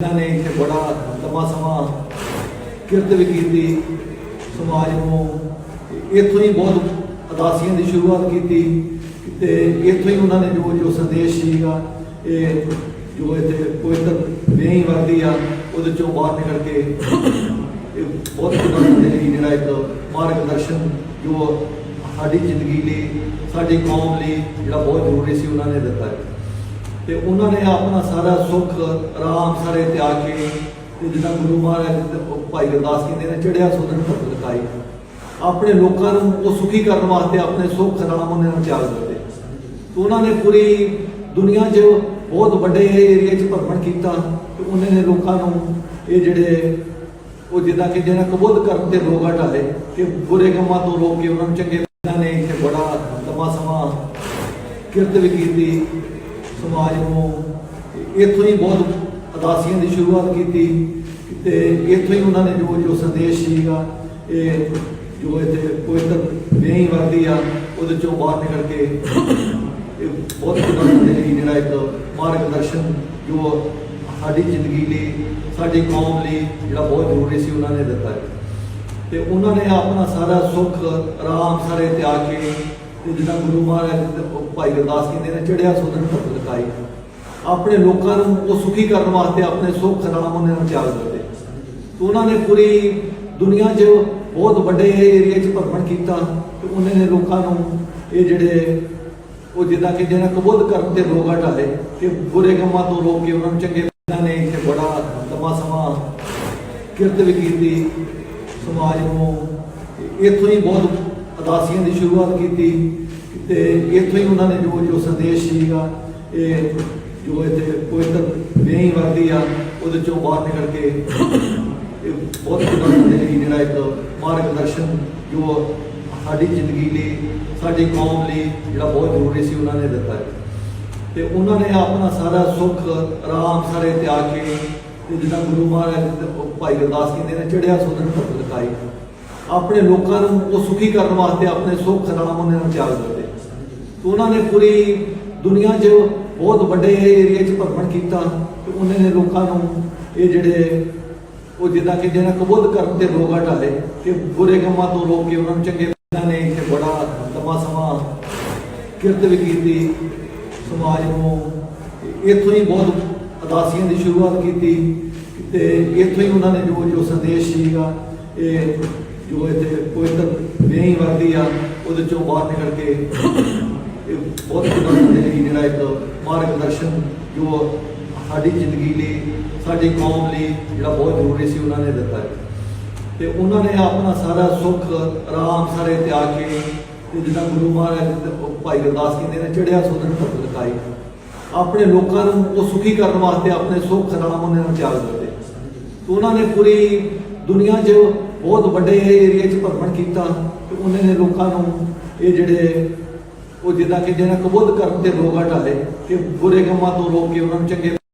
ਇਹਨਾਂ ਨੇ ਇੱਥੇ ਬੜਾ ਲੰਮਾ ਸਮਾਂ ਕਿਰਤ ਵੀ ਕੀਤੀ, ਸਮਾਜ ਨੂੰ ਇੱਥੋਂ ਹੀ ਬਹੁਤ ਅਦਾਸੀਆਂ ਦੀ ਸ਼ੁਰੂਆਤ ਕੀਤੀ ਤੇ ਇੱਥੋਂ ਹੀ ਉਹਨਾਂ ਨੇ ਜੋ ਜੋ ਸੰਦੇਸ਼ ਸੀਗਾ, ਇਹ ਜੋ ਇੱਥੇ ਪਵਿੱਤਰ ਵੇਹੀ ਵਰਦੀ ਆ, ਉਹਦੇ ਚੋਂ ਬਾਹਰ ਨਿਕਲ ਕੇ ਇਹ ਬਹੁਤ ਵੱਡਾ ਸਾਡੇ ਜਿਹੜਾ ਇੱਕ ਮਾਰਗਦਰਸ਼ਨ ਜੋ ਸਾਡੀ ਜ਼ਿੰਦਗੀ ਲਈ, ਸਾਡੀ ਕੌਮ ਲਈ ਜਿਹੜਾ ਬਹੁਤ ਜ਼ਰੂਰੀ ਸੀ, ਉਹਨਾਂ ਨੇ ਦਿੱਤਾ ਹੈ। ਤੇ ਉਹਨਾਂ ਨੇ ਆਪਣਾ ਸਾਰਾ ਸੁੱਖ, ਆਰਾਮ ਸਾਰੇ ਤਿਆਗ ਕੇ ਤੇ ਜਿੱਦਾਂ ਗੁਰੂ ਮਹਾਰਾਜ ਤੇ ਭਾਈ ਗੁਰਦਾਸ ਕਹਿੰਦੇ ਨੇ ਚੜਿਆ ਸੋਦਨ ਭਗਤ ਲਕਾਈ ਆਪਣੇ ਲੋਕਾਂ ਨੂੰ ਉਹ ਸੁਖੀ ਕਰਨ ਵਾਸਤੇ ਆਪਣੇ ਸੁੱਖ ਆਰਾਮ ਉਹਨਾਂ ਨੂੰ ਤਿਆਗ ਦਿੱਤੇ। ਤੇ ਉਹਨਾਂ ਨੇ ਪੂਰੀ ਦੁਨੀਆ 'ਚ ਬਹੁਤ ਵੱਡੇ ਏਰੀਆ 'ਚ ਭਰਮਣ ਕੀਤਾ ਤੇ ਉਹਨਾਂ ਨੇ ਲੋਕਾਂ ਨੂੰ ਇਹ ਜਿਹੜੇ ਉਹ ਜਿੱਦਾਂ ਕਿ ਜਿਹਨਾਂ ਕਬੂਲ ਕਰਨ ਤੇ ਲੋਕ ਹਟਾਏ ਕਿ ਬੁਰੇ ਕੰਮਾਂ ਤੋਂ ਰੋਕ ਕੇ ਉਹਨਾਂ ਨੂੰ ਚੰਗੇ ਨੇ, ਇੱਥੇ ਬੜਾ ਲੰਮਾ ਸਮਾਂ ਕਿਰਤ ਵੀ ਕੀਤੀ। ਸਮਾਜ ਨੂੰ ਇੱਥੋਂ ਹੀ ਬਹੁਤ ਉਦਾਸੀਆਂ ਦੀ ਸ਼ੁਰੂਆਤ ਕੀਤੀ ਤੇ ਇੱਥੋਂ ਹੀ ਉਹਨਾਂ ਨੇ ਜੋ ਜੋ ਸੰਦੇਸ਼ ਸੀਗਾ, ਇਹ ਜੋ ਇੱਥੇ ਪਵਿੱਤਰ ਨਹੀਂ ਵਰਦੀ ਆ, ਉਹਦੇ ਚੋਂ ਬਾਹਰ ਨਿਕਲ ਕੇ ਇਹ ਬਹੁਤ ਵੱਡਾ ਜਿਹੜਾ ਇੱਕ ਮਾਰਗ ਦਰਸ਼ਨ ਜੋ ਸਾਡੀ ਜ਼ਿੰਦਗੀ ਲਈ, ਸਾਡੀ ਕੌਮ ਲਈ ਜਿਹੜਾ ਬਹੁਤ ਜ਼ਰੂਰੀ ਸੀ, ਉਹਨਾਂ ਨੇ ਦਿੱਤਾ। ਹੈ ਤੇ ਉਹਨਾਂ ਨੇ ਆਪਣਾ ਸਾਰਾ ਸੁੱਖ, ਆਰਾਮ ਸਾਰੇ ਤਿਆਗ ਕੇ ਤੇ ਜਿੱਦਾਂ ਗੁਰੂ ਮਹਾਰਾਜ ਦੇ ਭਾਈ ਗੁਰਦਾਸ ਕਹਿੰਦੇ ਨੇ ਚੜਿਆ ਸੋਦਨ ਭਗਤ ਲਕਾਈ ਆਪਣੇ ਲੋਕਾਂ ਨੂੰ ਉਹ ਸੁਖੀ ਕਰਨ ਵਾਸਤੇ ਆਪਣੇ ਸੁੱਖ ਆਰਾਮ ਉਹਨਾਂ ਨੂੰ ਤਿਆਗ ਦਿੱਤੇ। ਉਹਨਾਂ ਨੇ ਪੂਰੀ ਦੁਨੀਆ 'ਚ ਬਹੁਤ ਵੱਡੇ ਏਰੀਆ 'ਚ ਭਰਮਣ ਕੀਤਾ ਤੇ ਉਹਨਾਂ ਨੇ ਲੋਕਾਂ ਨੂੰ ਇਹ ਜਿਹੜੇ ਉਹ ਜਿੱਦਾਂ ਕਿ ਜਿਹਨਾਂ ਕਬੂਲ ਕਰਨ ਤੇ ਲੋਕ ਹਟਾਏ ਕਿ ਬੁਰੇ ਕੰਮਾਂ ਤੋਂ ਰੋਕ ਕੇ ਉਹਨਾਂ ਨੂੰ ਚੰਗੇ ਇਹਨਾਂ ਨੇ ਇੱਥੇ ਬੜਾ ਲੰਮਾ ਸਮਾਂ ਕਿਰਤ ਵੀ ਕੀਤੀ ਸਮਾਜ ਨੂੰ। ਇੱਥੋਂ ਹੀ ਬਹੁਤ ਉਦਾਸੀਆਂ ਦੀ ਸ਼ੁਰੂਆਤ ਕੀਤੀ ਤੇ ਇੱਥੋਂ ਹੀ ਉਹਨਾਂ ਨੇ ਜੋ ਜੋ ਸੰਦੇਸ਼ ਸੀਗਾ, ਇਹ ਜੋ ਇੱਥੇ ਪਵਿੱਤਰ ਵੇਹੀ ਵਰਦੀ ਆ, ਉਹਦੇ ਚੋਂ ਬਾਹਰ ਨਿਕਲ ਕੇ ਬਹੁਤ ਵੱਡਾ ਜਿਹੜਾ ਇੱਕ ਮਾਰਗ ਦਰਸ਼ਨ ਜੋ ਸਾਡੀ ਜ਼ਿੰਦਗੀ ਲਈ, ਸਾਡੀ ਕੌਮ ਲਈ ਜਿਹੜਾ ਬਹੁਤ ਜ਼ਰੂਰੀ ਸੀ, ਉਹਨਾਂ ਨੇ ਦਿੱਤਾ ਹੈ। ਤੇ ਉਹਨਾਂ ਨੇ ਆਪਣਾ ਸਾਰਾ ਸੁੱਖ, ਆਰਾਮ ਸਾਰੇ ਤਿਆਗ ਕੇ, ਤੇ ਜਿੱਦਾਂ ਗੁਰੂ ਮਹਾਰਾਜ ਭਾਈ ਗੁਰਦਾਸ ਕਹਿੰਦੇ ਨੇ ਚੜਿਆ ਸੋਦਨ ਭਗਤ ਲਕਾਈ। ਆਪਣੇ ਲੋਕਾਂ ਨੂੰ ਉਹ ਸੁਖੀ ਕਰਨ ਵਾਸਤੇ ਆਪਣੇ ਸੁੱਖ ਆਰਾਮ ਉਹਨਾਂ ਨੂੰ ਤਿਆਗ ਦਿੱਤੇ। ਤੇ ਉਹਨਾਂ ਨੇ ਪੂਰੀ ਦੁਨੀਆ 'ਚ ਬਹੁਤ ਵੱਡੇ ਏਰੀਆ 'ਚ ਭਰਮਣ ਕੀਤਾ ਤੇ ਉਹਨਾਂ ਨੇ ਲੋਕਾਂ ਨੂੰ ਇਹ ਜਿਹੜੇ ਉਹ ਜਿੱਦਾਂ ਕਿ ਜਿਹਨਾਂ ਕਬੂਲ ਕਰਨ ਤੇ ਲੋਕ ਹਟਾਏ ਕਿ ਬੁਰੇ ਕੰਮਾਂ ਤੋਂ ਰੋਕ ਕੇ ਉਹਨਾਂ ਨੂੰ ਚੰਗੇ ਇਹਨਾਂ ਨੇ ਇੱਥੇ ਬੜਾ ਲੰਮਾ ਸਮਾਂ ਕਿਰਤ ਵੀ ਕੀਤੀ, ਸਮਾਜ ਨੂੰ ਇੱਥੋਂ ਹੀ ਬਹੁਤ ਅਦਾਸੀਆਂ ਦੀ ਸ਼ੁਰੂਆਤ ਕੀਤੀ ਤੇ ਇੱਥੋਂ ਹੀ ਉਹਨਾਂ ਨੇ ਜੋ ਜੋ ਸੰਦੇਸ਼ ਸੀਗਾ, ਇਹ ਜੋ ਇੱਥੇ ਪਵਿੱਤਰ ਵੇਹੀ ਵਰਦੀ ਆ, ਉਹਦੇ ਚੋਂ ਬਾਹਰ ਨਿਕਲ ਕੇ ਇਹ ਬਹੁਤ ਵੱਡਾ ਜਿਹੜਾ ਇੱਕ ਮਾਰਗ ਦਰਸ਼ਨ ਜੋ ਸਾਡੀ ਜ਼ਿੰਦਗੀ ਲਈ, ਸਾਡੀ ਕੌਮ ਲਈ ਜਿਹੜਾ ਬਹੁਤ ਜ਼ਰੂਰੀ ਸੀ, ਉਹਨਾਂ ਨੇ ਦਿੱਤਾ ਹੈ ਤੇ ਉਹਨਾਂ ਨੇ ਆਪਣਾ ਸਾਰਾ ਸੁੱਖ, ਆਰਾਮ ਸਾਰੇ ਤਿਆਗ ਕੇ ਤੇ ਜਿੱਦਾਂ ਗੁਰੂ ਮਹਾਰਾਜ ਦੇ ਭਾਈ ਗੁਰਦਾਸ ਕਹਿੰਦੇ ਨੇ ਚੜਿਆ ਸੋਦਨ ਭਗਤ ਲਕਾਈ ਆਪਣੇ ਲੋਕਾਂ ਨੂੰ ਉਹ ਸੁਖੀ ਕਰਨ ਵਾਸਤੇ ਆਪਣੇ ਸੁੱਖ ਆਰਾਮ ਉਹਨਾਂ ਨੂੰ ਤਿਆਗ ਦਿੱਤੇ। ਉਹਨਾਂ ਨੇ ਪੂਰੀ ਦੁਨੀਆ 'ਚ ਬਹੁਤ ਵੱਡੇ ਏਰੀਆ 'ਚ ਭਰਮਣ ਕੀਤਾ ਤੇ ਉਹਨਾਂ ਨੇ ਲੋਕਾਂ ਨੂੰ ਇਹ ਜਿਹੜੇ ਉਹ ਜਿੱਦਾਂ ਕਿ ਜਿਹਨਾਂ ਕਬੂਲ ਕਰਨ ਤੇ ਲੋਕ ਹਟਾਏ ਕਿ ਬੁਰੇ ਕੰਮਾਂ ਤੋਂ ਰੋਕ ਕੇ ਉਹਨਾਂ ਨੂੰ ਚੰਗੇ